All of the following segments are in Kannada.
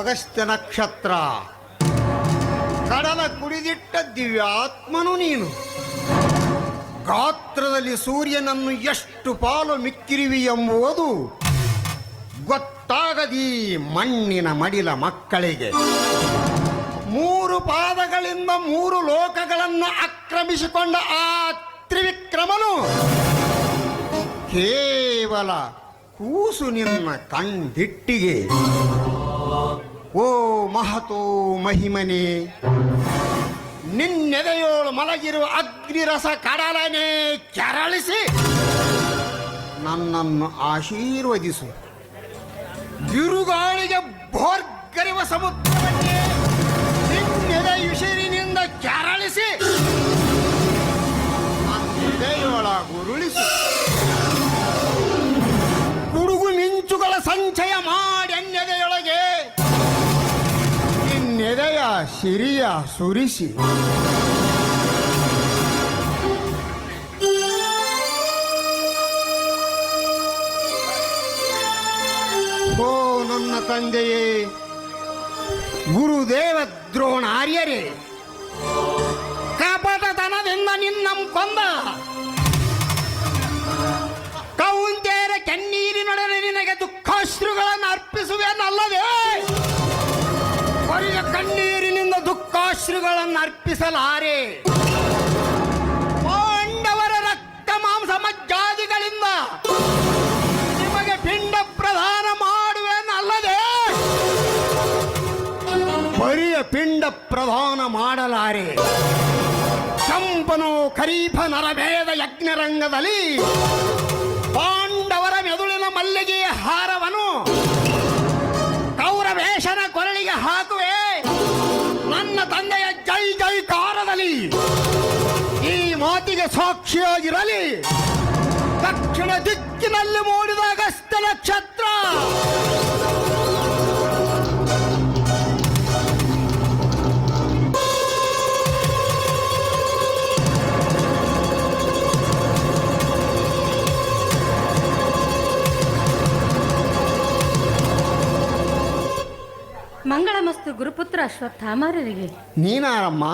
ಅಗಸ್ತ್ಯ ನಕ್ಷತ್ರ. ಕಡಲ ಕುಡಿದಿಟ್ಟ ದಿವ್ಯಾತ್ಮನು ನೀನು. ಗಾತ್ರದಲ್ಲಿ ಸೂರ್ಯನನ್ನು ಎಷ್ಟು ಪಾಲು ಮಿಕ್ಕಿರಿವಿ ಎಂಬುವುದು ಗೊತ್ತಾಗದೀ ಮಣ್ಣಿನ ಮಡಿಲ ಮಕ್ಕಳಿಗೆ. ಮೂರು ಪಾದಗಳಿಂದ ಮೂರು ಲೋಕಗಳನ್ನು ಆಕ್ರಮಿಸಿಕೊಂಡ ಆ ತ್ರಿವಿಕ್ರಮನು. ಕೇವಲ ಕೂಸು ನಿನ್ನ ಕಣ್ದಿಟ್ಟಿಗೆ ಓ ಮಹತೋ ಮಹಿಮನೆ. ನಿನ್ನೆದೆಯೋಳು ಮಲಗಿರುವ ಅಗ್ನಿರಸ ಕಡಲನೆ ಕೆರಳಿಸಿ ನನ್ನನ್ನು ಆಶೀರ್ವದಿಸು. ಬಿರುಗಾಳಿಗೆ ಭೋರ್ಗರಿವ ಸಮುದ್ರವನ್ನೇ ನಿನ್ನೆದೆಯುಸಿರಿನಿಂದ ಕೆರಳಿಸಿ. ನನ್ನೆದೆಯೊಳಗುರುಳಿಸು ಸಿರಿಯ ಸುರಿಸಿ. ಓ, ನನ್ನ ತಂದೆಯೇ ಗುರುದೇವ ದ್ರೋಣಾರ್ಯರೇ ಕಪಟತನದಿಂದ ನಿನ್ನಂ ಕೊಂದ. ಕೌಂತೇರ ಕಣ್ಣೀರಿನೊಡನೆ ನಿನಗೆ ದುಃಖಾಶ್ರುಗಳನ್ನು ಅರ್ಪಿಸುವೆನಲ್ಲವೇ? ಕಣ್ಣೀರಿನಿಂದ ದುಃಖಾಶ್ರುಗಳನ್ನು ಅರ್ಪಿಸಲಾರೆ. ಪಾಂಡವರ ರಕ್ತ ಮಾಂಸ ಮಜ್ಜಾದಿಗಳಿಂದ ನಿಮಗೆ ಪಿಂಡ ಪ್ರದಾನ ಮಾಡುವೆನಲ್ಲದೆ? ಬರಿಯ ಪಿಂಡ ಪ್ರದಾನ ಮಾಡಲಾರೆ. ಚಂಪನೋ ಖರೀಫ ನರಭೇದ ಯಜ್ಞರಂಗದಲ್ಲಿ ಪಾಂಡವರ ಮೆದುಳಿನ ಮಲ್ಲಿಗೆಯ ಹಾರವನು ಕೌರವೇಶನ ಕೊರಳಿಗೆ ಹಾಕುವೆ ತಂದೆಯ ಜೈ ಜೈಕಾರದಲ್ಲಿ ಈ ಮಾತಿಗೆ ಸಾಕ್ಷಿಯಾಗಿರಲಿ. ದಕ್ಷಿಣ ದಿಕ್ಕಿನಲ್ಲಿ ಮೂಡಿದ ಅಗಸ್ತ್ಯ ನಕ್ಷತ್ರ. ಗುರುಪುತ್ರ ಅಶ್ವತ್ಥಾಮರರಿಗೆ ನೀನಾರಮ್ಮ?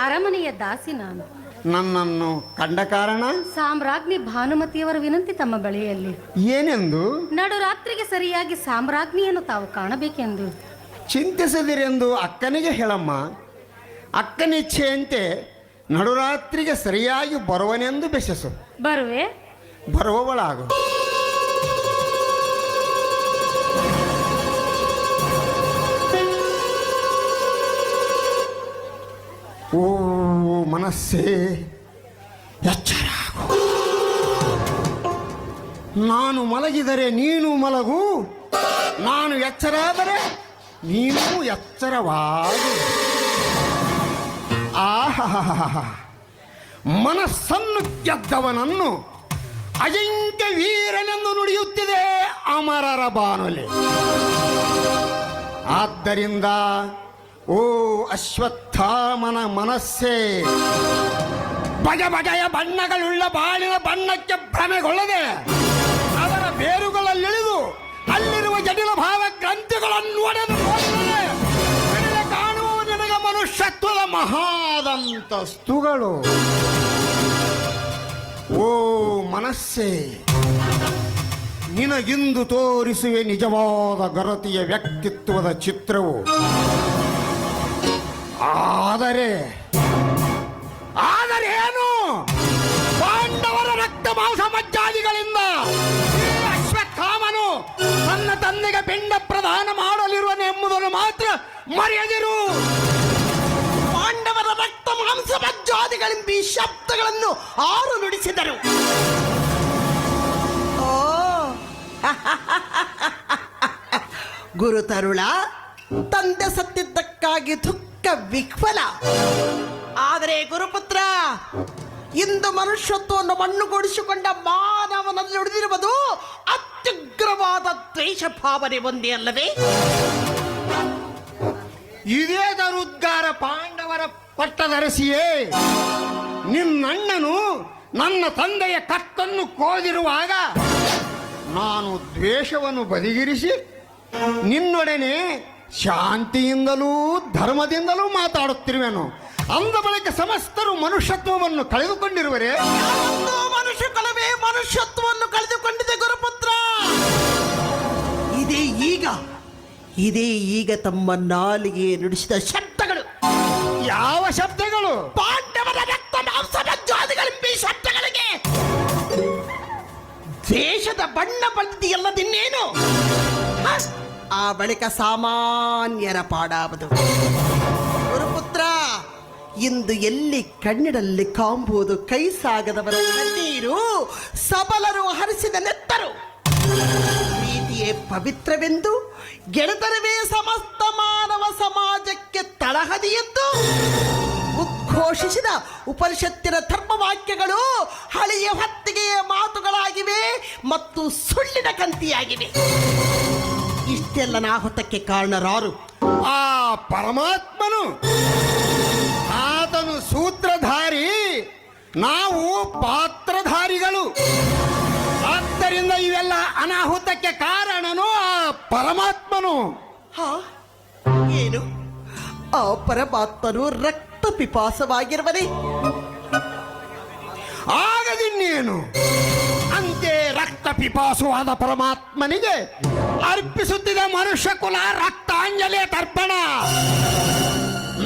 ಅರಮನೆಯ ದಾಸಿ ನಾನು. ನನ್ನನ್ನು ಕಂಡ ಕಾರಣ? ಸಾಮ್ರಾಜ್ಞಿ ಭಾನುಮತಿಯವರ ವಿನಂತಿ ತಮ್ಮ ಬಳಿಯಲ್ಲಿ. ಏನೆಂದು? ನಡುರಾತ್ರಿಗೆ ಸರಿಯಾಗಿ ಸಾಮ್ರಾಜ್ಞಿಯನ್ನು ತಾವು ಕಾಣಬೇಕೆಂದು. ಚಿಂತಿಸದಿರೆಂದು ಅಕ್ಕನಿಗೆ ಹೇಳಮ್ಮ. ಅಕ್ಕನಿಚ್ಛೆಯಂತೆ ನಡುರಾತ್ರಿಗೆ ಸರಿಯಾಗಿ ಬರುವನೆಂದು ಬೆಸಸು. ಬರುವೆ? ಬರುವವಳಾಗು. ಓ ಮನಸ್ಸೇ, ಎಚ್ಚರ ನಾನು ಮಲಗಿದರೆ ನೀನು ಮಲಗು, ನಾನು ಎಚ್ಚರಾದರೆ ನೀನು ಎಚ್ಚರವಾಗು. ಆಹ ಮನಸ್ಸನ್ನು ಗೆದ್ದವನನ್ನು ಅಜಿಂಕ್ಯ ವೀರನೆಂದು ನುಡಿಯುತ್ತಿದೆ ಅಮರರ ಬಾನುಲಿ. ಆದ್ದರಿಂದ ಓ ಅಶ್ವತ್ಥಾಮನ ಮನಸ್ಸೇ. ಬಗೆ ಬಗೆಯ ಬಣ್ಣಗಳುಳ್ಳ ಬಾಳಿನ ಬಣ್ಣಕ್ಕೆ ಭ್ರಮೆಗೊಳ್ಳದೆ ಅದರ ಬೇರುಗಳಲ್ಲಿಳಿದು ಅಲ್ಲಿರುವ ಜಟಿಲ ಭಾವ ಗ್ರಂಥಿಗಳನ್ನು ಒಡೆದು ಕಾಣುವ ನಿನಗೆ ಮನುಷ್ಯತ್ವದ ಮಹಾದಂತಸ್ತುಗಳು. ಓ ಮನಸ್ಸೇ, ನಿನಗಿಂದು ತೋರಿಸುವೆ ನಿಜವಾದ ಗರತಿಯ ವ್ಯಕ್ತಿತ್ವದ ಚಿತ್ರವು. ಆದರೆ ಆದರೆ ಏನು? ಪಾಂಡವರ ರಕ್ತ ಮಾಂಸ ಮಜ್ಜಾದಿಗಳಿಂದ ಅಶ್ವತ್ಥಾಮನು ತನ್ನ ತಂದೆಗೆ ಪಿಂಡ ಪ್ರದಾನ ಮಾಡಲಿರುವನು ಎಂಬುದನ್ನು ಮಾತ್ರ ಮರೆಯದಿರು. ಪಾಂಡವರ ರಕ್ತ ಮಾಂಸ ಮಜ್ಜಾದಿಗಳಿಂದ ಈ ಶಬ್ದಗಳನ್ನು ಆರು ನುಡಿಸಿದರು. ಓ ಗುರು ತರುಳ ತಂದೆ ಸತ್ತಿದ್ದಕ್ಕಾಗಿ ದುಃಖ ವಿಹ್ವಲ ಆದರೆ ಗುರುಪುತ್ರ, ಇಂದು ಮನುಷ್ಯತ್ವವನ್ನು ಮಣ್ಣುಗೂಡಿಸಿಕೊಂಡ ಮಾನವನಲ್ಲಿ ಉಳಿದಿರುವುದು ಅತ್ಯುಗ್ರವಾದ ದ್ವೇಷ ಭಾವನೆ ಒಂದೇ ಅಲ್ಲದೆ? ಇದೇ ದರುದ್ಗಾರ ಪಾಂಡವರ ಪಟ್ಟದರಸಿಯೇ, ನಿನ್ನಣ್ಣನು ನನ್ನ ತಂದೆಯ ಕತ್ತನ್ನು ಕೋದಿರುವಾಗ ನಾನು ದ್ವೇಷವನ್ನು ಬದಿಗಿರಿಸಿ ನಿನ್ನೊಡನೆ ಶಾಂತಿಯಿಂದಲೂ ಧರ್ಮದಿಂದಲೂ ಮಾತಾಡುತ್ತಿರುವೆನು. ಅಂದ ಬಳಿಕ ಸಮಸ್ತರು ಮನುಷ್ಯತ್ವವನ್ನು ಕಳೆದುಕೊಂಡಿರುವರೆ. ಮನುಷ್ಯ ಕಲವೇ ಮನುಷ್ಯತ್ವವನ್ನು ಕಳೆದುಕೊಂಡಿದೆ ಗುರುಪುತ್ರ. ಇದೇ ಈಗ ಇದೇ ಈಗ ತಮ್ಮ ನಾಲಿಗೆ ನುಡಿಸಿದ ಶಬ್ದಗಳು. ಯಾವ ಶಬ್ದಗಳು? ಪಾಂಡವರ ರಕ್ತ ಮಾಂಸದ ಜಾತಿಗಳೆಂಬ ಶಬ್ದಗಳಿಗೆ. ದೇಶದ ಬಣ್ಣ ಬಳ್ದಿಯಲ್ಲದಿನ್ನೇನು ಹ? ಆ ಬಳಿಕ ಸಾಮಾನ್ಯರ ಪಾಡಾವುದು. ಗುರುಪುತ್ರ ಇಂದು ಎಲ್ಲಿ ಕಣ್ಣಿನಲ್ಲಿ ಕಾಂಬುವುದು ಕೈ ಸಾಗದವರ ಕಣ್ಣೀರು ಸಬಲರು ಹರಿಸಿದ ನೆತ್ತರು. ಪ್ರೀತಿಯೇ ಪವಿತ್ರವೆಂದು ಗೆಳೆತರವೇ ಸಮಸ್ತ ಮಾನವ ಸಮಾಜಕ್ಕೆ ತಳಹದಿಯೆಂದು ಉದ್ಘೋಷಿಸಿದ ಉಪನಿಷತ್ತಿನ ಧರ್ಮವಾಕ್ಯಗಳು ಹಳೆಯ ಹೊತ್ತಿಗೆಯ ಮಾತುಗಳಾಗಿವೆ ಮತ್ತು ಸುಳ್ಳಿನ ಕಂತಿಯಾಗಿವೆ. ಇಷ್ಟೆಲ್ಲ ನಾಹುತಕ್ಕೆ ಕಾರಣರಾರು. ಆ ಪರಮಾತ್ಮನು ಆತನು ಸೂತ್ರಧಾರಿ ನಾವು ಪಾತ್ರಧಾರಿಗಳು. ಆದ್ದರಿಂದ ಇವೆಲ್ಲ ಅನಾಹುತಕ್ಕೆ ಕಾರಣನು ಆ ಪರಮಾತ್ಮನು. ಹಾ ಏನು? ಆ ಪರಮಾತ್ಮನು ರಕ್ತ ಪಿಪಾಸವಾಗಿರುವನೇ. ಆಗದಿನ್ನೇನು? ಅಂತೆ ರಕ್ತ ಪಿಪಾಸುವಾದ ಪರಮಾತ್ಮನಿಗೆ ಅರ್ಪಿಸುತ್ತಿದೆ ಮನುಷ್ಯ ಕುಲ ರಕ್ತಾಂಜಲಿಯ ತರ್ಪಣ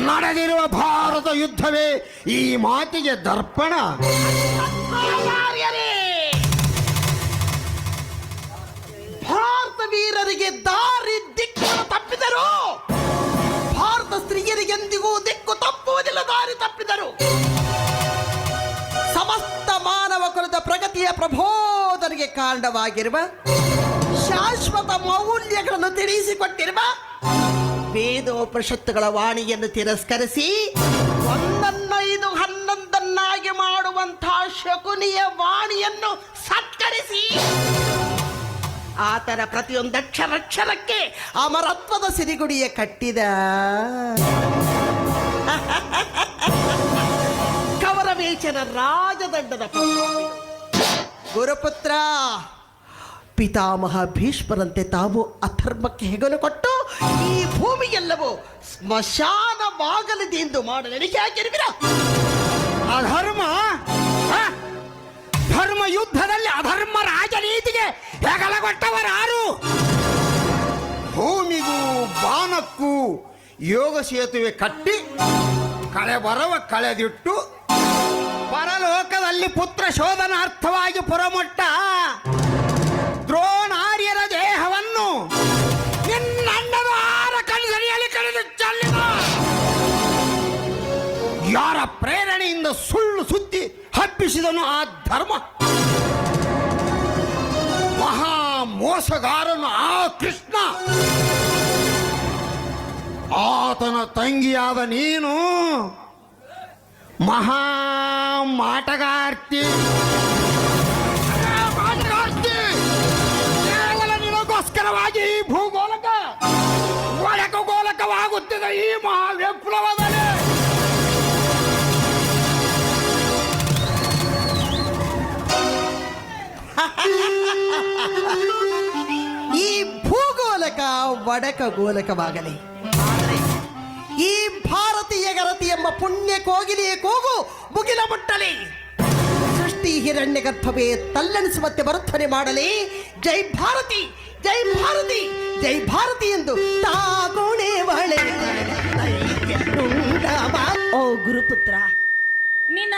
ನಡೆದಿರುವ ಭಾರತ ಯುದ್ಧವೇ ಈ ಮಾತಿಗೆ ದರ್ಪಣ! ಭಾರತ ವೀರರಿಗೆ ದಾರಿ ದಿಕ್ಕು ತಪ್ಪಿದರು ಪ್ರಬೋಧನೆಗೆ ಕಾರಣವಾಗಿರುವ ಶಾಶ್ವತ ಮೌಲ್ಯಗಳನ್ನು ತಿಳಿಸಿಕೊಟ್ಟಿರುವ ವೇದೋಪನಿಷತ್ತುಗಳ ವಾಣಿಯನ್ನು ತಿರಸ್ಕರಿಸಿ ಒಂದನ್ನೈದು ಹನ್ನೊಂದನ್ನಾಗಿ ಮಾಡುವಂತಹ ಶಕುನಿಯ ವಾಣಿಯನ್ನು ಸತ್ಕರಿಸಿ ಆತನ ಪ್ರತಿಯೊಂದು ಅಕ್ಷರಕ್ಷರಕ್ಕೆ ಅಮರತ್ವದ ಸಿರಿಗುಡಿಯ ಕಟ್ಟಿದ ಕವರವೇಚನ ರಾಜದಂಡದ. ಗುರುಪುತ್ರ ಪಿತಾಮಹ ಭೀಷ್ಮರಂತೆ ತಾವು ಅಧರ್ಮಕ್ಕೆ ಹೆಗಲು ಕೊಟ್ಟು ಈ ಭೂಮಿಗೆಲ್ಲವೂ ಸ್ಮಶಾನವಾಗಲಿದೆ ಎಂದು ಮಾಡಲಿಕ್ಕೆ ಹಾಕಿರುವಿರ ಅಧರ್ಮ ಹ? ಧರ್ಮ ಯುದ್ಧದಲ್ಲಿ ಅಧರ್ಮ ರಾಜನೀತಿಗೆ ಹೆಗಲಗೊಟ್ಟವರಾರು ಭೂಮಿಗೂ ಬಾಣಕ್ಕೂ ಯೋಗ ಸೇತುವೆ ಕಟ್ಟಿ ಕಳೆ ಬರವ ಕಳೆದಿಟ್ಟು ಪರಲೋಕದಲ್ಲಿ ಪುತ್ರ ಶೋಧನಾರ್ಥವಾಗಿ ಪುರಮುಟ್ಟ ದ್ರೋಣಾರ್ಯರ ದೇಹವನ್ನು ನಿನ್ನಣ್ಣನ ಆರ ಕಣಿಸರಿಯಲ್ಲಿ ಕಳೆದು ಚೆಲ್ಲಿದ. ಯಾರ ಪ್ರೇರಣೆಯಿಂದ ಸುಳ್ಳು ಸುದ್ದಿ ಹಬ್ಬಿಸಿದನು ಆ ಧರ್ಮ? ಮಹಾ ಮೋಸಗಾರನು ಆ ಕೃಷ್ಣ. ಆತನ ತಂಗಿಯಾದ ನೀನು ಮಹಾ ಮಾಟಗಾರ್ತಿ. ಮಾಟಗಾರ್ತಿ ಕೇವಲ ನಿನಗೋಸ್ಕರವಾಗಿ ಈ ಭೂಗೋಲಕ ಒಳಕ ಗೋಲಕವಾಗುತ್ತಿದೆ ಈ ಮಹಾ ವಿಪ್ಲವದಲ್ಲಿ ಈ ಭೂಗೋಲಕ ಒಡಕ ಗೋಲಕವಾಗಲಿ ಈ ಭಾರತೀಯ ಗರತಿ ಎಂಬ ಪುಣ್ಯ ಕೋಗಿಲಿಯ ಕೂಗು ಮುಗಿಲ ಮುಟ್ಟಲಿ. ಸೃಷ್ಟಿ ಹಿರಣ್ಯ ಗರ್ಭವೇ ತಲ್ಲಣಿಸುವಂತೆ ಬರುತ್ತನೆ ಮಾಡಲಿ. ಜೈ ಭಾರತಿ ಜೈ ಭಾರತಿ ಜೈ ಭಾರತಿ ಎಂದು ತಾಗುಣೆ ಓ ಗುರುಪುತ್ರ